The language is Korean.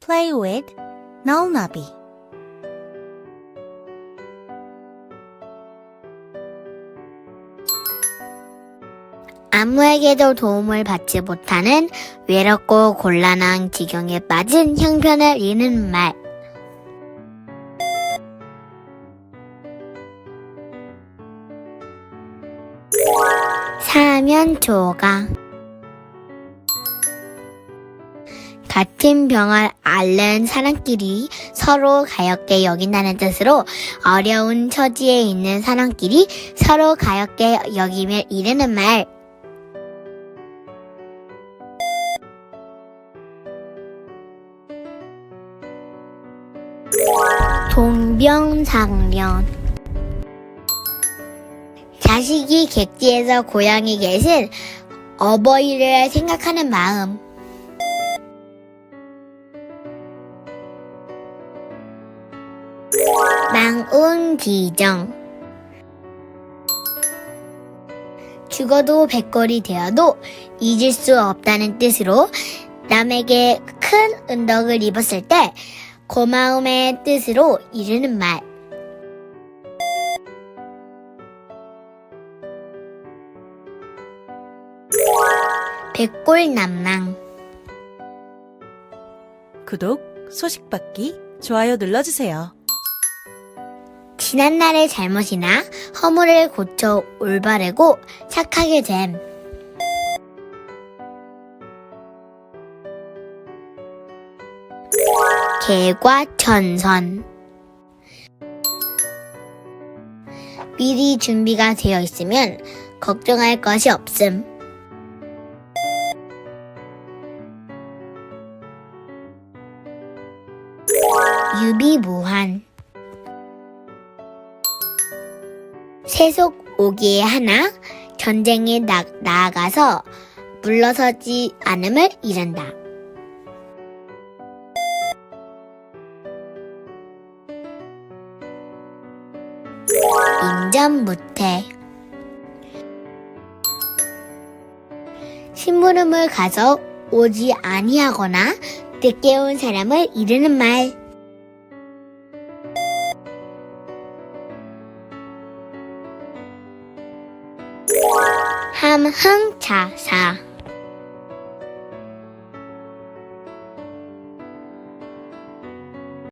play with, 나우나비. 아무에게도 도움을 받지 못하는 외롭고 곤란한 지경에 빠진 형편을 이는 말. 사면초가 같은 병을 앓는 사람끼리 서로 가엽게 여긴다는 뜻으로 어려운 처지에 있는 사람끼리 서로 가엽게 여김을 이르는 말. 동병상련 자식이 객지에서 고향에 계신 어버이를 생각하는 마음 망운기정 죽어도 백골이 되어도 잊을 수 없다는 뜻으로 남에게 큰 은덕을 입었을 때 고마움의 뜻으로 이르는 말. 백골남랑 구독, 소식 받기, 좋아요 눌러주세요. 지난날의 잘못이나 허물을 고쳐 올바르고 착하게 됨. 개과천선 미리 준비가 되어 있으면 걱정할 것이 없음. 유비무한 세속 오기에 하나 전쟁에 나, 나아가서 물러서지 않음을 이른다. 인전 무태 심부름을 가서 오지 아니하거나 늦게 온 사람을 이르는 말. 함흥차사